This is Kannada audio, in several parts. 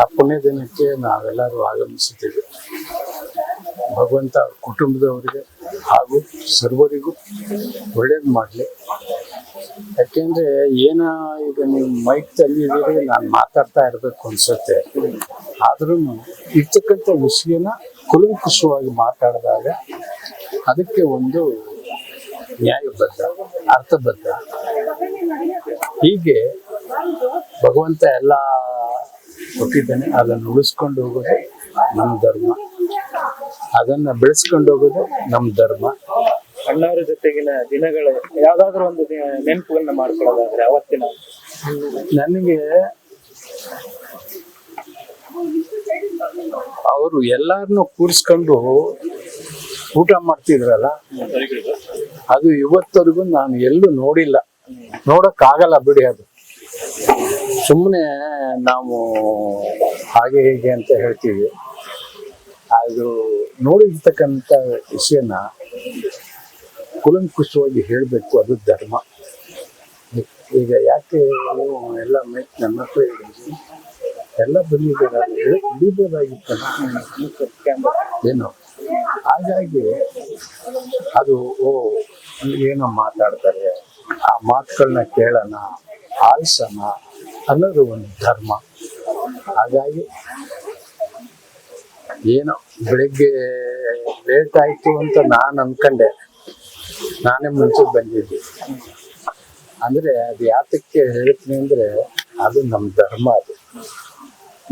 ಆ ಪುಣ್ಯ ದಿನಕ್ಕೆ ನಾವೆಲ್ಲರೂ ಆಗಮಿಸುತ್ತೇವೆ. ಭಗವಂತ ಕುಟುಂಬದವರಿಗೆ ಹಾಗೂ ಸರ್ವರಿಗೂ ಒಳ್ಳೇದು ಮಾಡಲಿ. ಯಾಕೆಂದ್ರೆ ಏನ ಈಗ ನೀವು ಮೈಕ್ ತಂದಿದ್ದೀರಿ ನಾನು ಮಾತಾಡ್ತಾ ಇರಬೇಕು ಅನ್ಸುತ್ತೆ. ಆದ್ರೂ ಇರ್ತಕ್ಕಂಥ ವಿಷಯನ ಕುಲಂಕುಷವಾಗಿ ಮಾತಾಡಿದಾಗ ಅದಕ್ಕೆ ಒಂದು ನ್ಯಾಯಬದ್ಧ, ಅರ್ಥಬದ್ಧ. ಹೀಗೆ ಭಗವಂತ ಎಲ್ಲ ಕೊಟ್ಟಿದ್ದಾನೆ. ಅದನ್ನು ಉಳಿಸ್ಕೊಂಡು ಹೋಗೋದು ನಮ್ಮ ಧರ್ಮ. ಅದನ್ನ ಬೆಳೆಸ್ಕೊಂಡು ಹೋಗೋದು ನಮ್ಮ ಧರ್ಮ. ಅಣ್ಣವರ ಜೊತೆಗಿನ ದಿನಗಳು ಯಾವ್ದಾದ್ರು ಒಂದು ನೆನಪುಗಳನ್ನ ಮಾಡ್ಕೊಳ್ಳೋದಾದ್ರೆ ಅವತ್ತಿನ. ನನಗೆ ಅವರು ಎಲ್ಲಾರನ್ನು ಕೂರಿಸ್ಕೊಂಡು ಊಟ ಮಾಡ್ತಿದ್ರಲ್ಲ ಅದು ಇವತ್ತವರೆಗೂ ನಾನು ಎಲ್ಲೂ ನೋಡಿಲ್ಲ. ನೋಡಕ್ಕಾಗಲ್ಲ ಬಿಡಿ ಅದು. ಸುಮ್ಮನೆ ನಾವು ಹಾಗೆ ಹೀಗೆ ಅಂತ ಹೇಳ್ತೀವಿ. ಅದು ನೋಡಿರ್ತಕ್ಕಂಥ ವಿಷಯನ ಕುಲಂಕುಷವಾಗಿ ಹೇಳಬೇಕು, ಅದು ಧರ್ಮ. ಈಗ ಯಾಕೆ ಎಲ್ಲ ಮೈಕ್ ನನ್ನ ಹತ್ರ ಹೇಳಿದ್ವಿ ಎಲ್ಲ ಬಂದಿದ್ದಾರೆ ಏನು. ಹಾಗಾಗಿ ಅದು, ಓ, ಏನೋ ಮಾತಾಡ್ತಾರೆ. ಆ ಮಾತುಗಳನ್ನ ಕೇಳೋಣ. ಆಲಿಸೋಣ ಅನ್ನೋದು ಒಂದು ಧರ್ಮ. ಹಾಗಾಗಿ ಏನೋ ಬೆಳಿಗ್ಗೆ ಲೇಟ್ ಆಯ್ತು ಅಂತ ನಾನು ಅನ್ಕಂಡೆ. ನಾನೇ ಮುಂಚೆ ಬಂದಿದ್ದೆ. ಅಂದ್ರೆ ಅದು ಯಾತಕ್ಕೆ ಹೇಳ್ತೀನಿ ಅಂದ್ರೆ ಅದು ನಮ್ಮ ಧರ್ಮ ಅದು.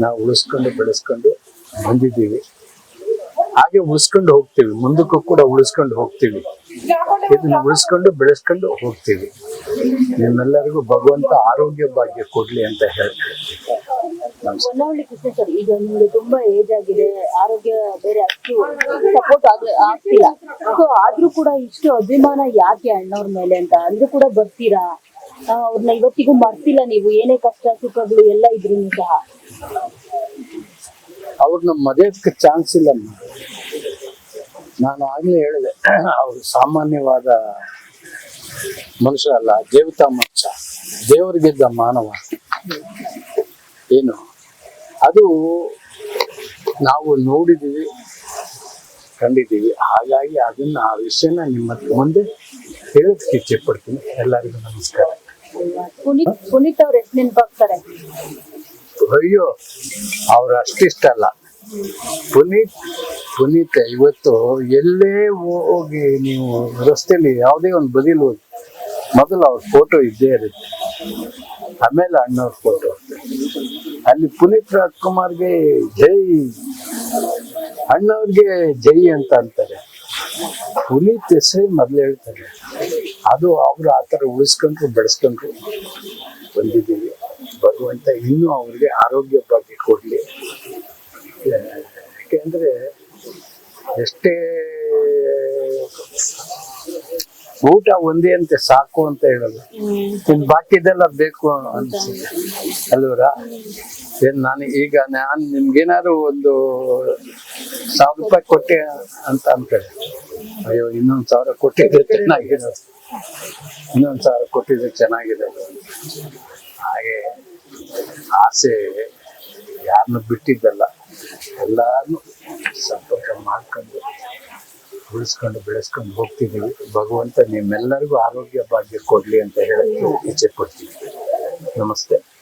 ನಾವು ಉಳಿಸ್ಕೊಂಡು ಬೆಳೆಸ್ಕೊಂಡು ಬಂದಿದ್ದೀವಿ. ಹಾಗೆ ಉಳಿಸ್ಕೊಂಡು ಹೋಗ್ತೀವಿ. ಮುಂದಕ್ಕೂ ಕೂಡ ಉಳಿಸ್ಕೊಂಡು ಹೋಗ್ತೀವಿ. ಇದನ್ನ ಉಳಿಸ್ಕೊಂಡು ಬೆಳೆಸ್ಕೊಂಡು ಹೋಗ್ತೀವಿ. ನಿಮ್ಮೆಲ್ಲರಿಗೂ ಭಗವಂತ ಆರೋಗ್ಯ ಭಾಗ್ಯ ಕೊಡ್ಲಿ ಅಂತ ಹೇಳ್ತೀವಿ ಹೊನ್ನಾವಳ್ಳಿ ಹೊನ್ನಾವಳಿ ಕೃಷ್ಣ ಸರ್ ಈಗ ನಿಮ್ಗೆ ತುಂಬಾ ಏಜ್ ಆಗಿದೆ ಆರೋಗ್ಯ ಬೇರೆ ಅಷ್ಟು ಸಪೋರ್ಟ್ ಆಗ ಆಗ್ತಿಲ್ಲ. ಸೊ ಆದ್ರೂ ಕೂಡ ಇಷ್ಟು ಅಭಿಮಾನ ಯಾಕೆ ಅಣ್ಣವ್ರ ಮೇಲೆ ಅಂತ? ಅಂದ್ರೂ ಕೂಡ ಬರ್ತೀರಾ? ಅವ್ರನ್ನ ಇವತ್ತಿಗೂ ಮರ್ತಿಲ್ಲ ನೀವು ಏನೇ ಕಷ್ಟ ಸುಖಗಳು ಎಲ್ಲ ಇದ್ರೂ ಸಹ. ಅವ್ರನ್ನ ಮದುವೆ ಚಾನ್ಸ್ ಇಲ್ಲ ನಾನು ಆಗ್ಲೇ ಹೇಳಿದೆ ಅವರು ಸಾಮಾನ್ಯವಾದ ಮನುಷ್ಯ ಅಲ್ಲ ದೇವತಾ ಮನುಷ್ಯ ದೇವರಿಗಿದ್ದ ಮಾನವ. ಏನು? ಅದು ನಾವು ನೋಡಿದ್ದೀವಿ ಕಂಡಿದ್ದೀವಿ ಹಾಗಾಗಿ ಅದನ್ನ ಆ ವಿಷಯನ ನಿಮ್ಮ ಮುಂದೆ ಹೇಳೋದಕ್ಕೆ ಇಚ್ಛೆ ಪಡ್ತೀನಿ ಎಲ್ಲರಿಗೂ ನಮಸ್ಕಾರ. ಪುನೀತ್ ಪುನೀತ್ ಅವ್ರ ಎಷ್ಟು ನೆನಪಾಗ್ತಾರೆ? ಅಯ್ಯೋ ಅವ್ರು ಅಷ್ಟಿಷ್ಟ ಅಲ್ಲ. ಪುನೀತ್ ಪುನೀತ್, ಇವತ್ತು ಎಲ್ಲೇ ಹೋಗಿ ನೀವು ರಸ್ತೆಯಲ್ಲಿ ಯಾವುದೇ ಒಂದು ಬದಿಲು ಹೋಗಿ, ಮೊದಲು ಅವ್ರ ಫೋಟೋ ಇದ್ದೇ ಇರುತ್ತೆ. ಆಮೇಲೆ ಅಣ್ಣವ್ರ ಫೋಟೋ ಅಲ್ಲಿ ಪುನೀತ್ ರಾಜ್ಕುಮಾರ್ಗೆ ಜೈ, ಅಣ್ಣವ್ರಿಗೆ ಜೈ ಅಂತ ಅಂತಾರೆ. ಪುನೀತ್ ಹೆಸರೇ ಮೊದಲು ಹೇಳ್ತಾರೆ. ಅದು ಅವರು ಆ ಥರ ಉಳಿಸ್ಕೊಂಡ್ರು, ಬೆಳೆಸ್ಕೊಂಡ್ರು ಬಂದಿದ್ದೀವಿ. ಭಗವಂತ ಇನ್ನೂ ಅವ್ರಿಗೆ ಆರೋಗ್ಯ ಭಾಗ್ಯ ಕೊಡ್ಲಿ. ಯಾಕೆಂದ್ರೆ ಎಷ್ಟೇ ಊಟ ಒಂದೇ ಅಂತೆ ಸಾಕು ಅಂತ ಹೇಳೋದು ಇನ್ ಬಾಕಿದೆಲ್ಲ ಬೇಕು ಅನ್ಸುತ್ತೆ. ಅಲ್ವರ? ಏನ್ ನಾನು ಈಗ ನಾನು ನಿಮ್ಗೇನಾದ್ರು ಒಂದು ಸಾವಿರ ರೂಪಾಯಿ ಕೊಟ್ಟೆ ಅಂತ ಅನ್ಕೊಳ್ಳಿ ಅಯ್ಯೋ ಇನ್ನೊಂದ್ ಸಾವಿರ ಕೊಟ್ಟಿದ್ರೆ ಚೆನ್ನಾಗಿದೆ. ಇನ್ನೊಂದ್ ಸಾವಿರ ಕೊಟ್ಟಿದ್ರೆ ಚೆನ್ನಾಗಿದೆ ಹಾಗೆ ಆಸೆ ಯಾರನ್ನು ಬಿಟ್ಟಿದ್ದಲ್ಲ. ಎಲ್ಲಾರನ್ನು ಸಂಪರ್ಕ ಮಾಡ್ಕೊಂಡು ಉಳಿಸ್ಕೊಂಡು ಬೆಳೆಸ್ಕೊಂಡು ಹೋಗ್ತಿದ್ದೀವಿ. ಭಗವಂತ ನಿಮ್ಮೆಲ್ಲರಿಗೂ ಆರೋಗ್ಯ ಭಾಗ್ಯ ಕೊಡ್ಲಿ ಅಂತ ಹೇಳಕ್ಕೆ ಇಚ್ಛೆ ಪಡ್ತೀವಿ ನಮಸ್ತೆ.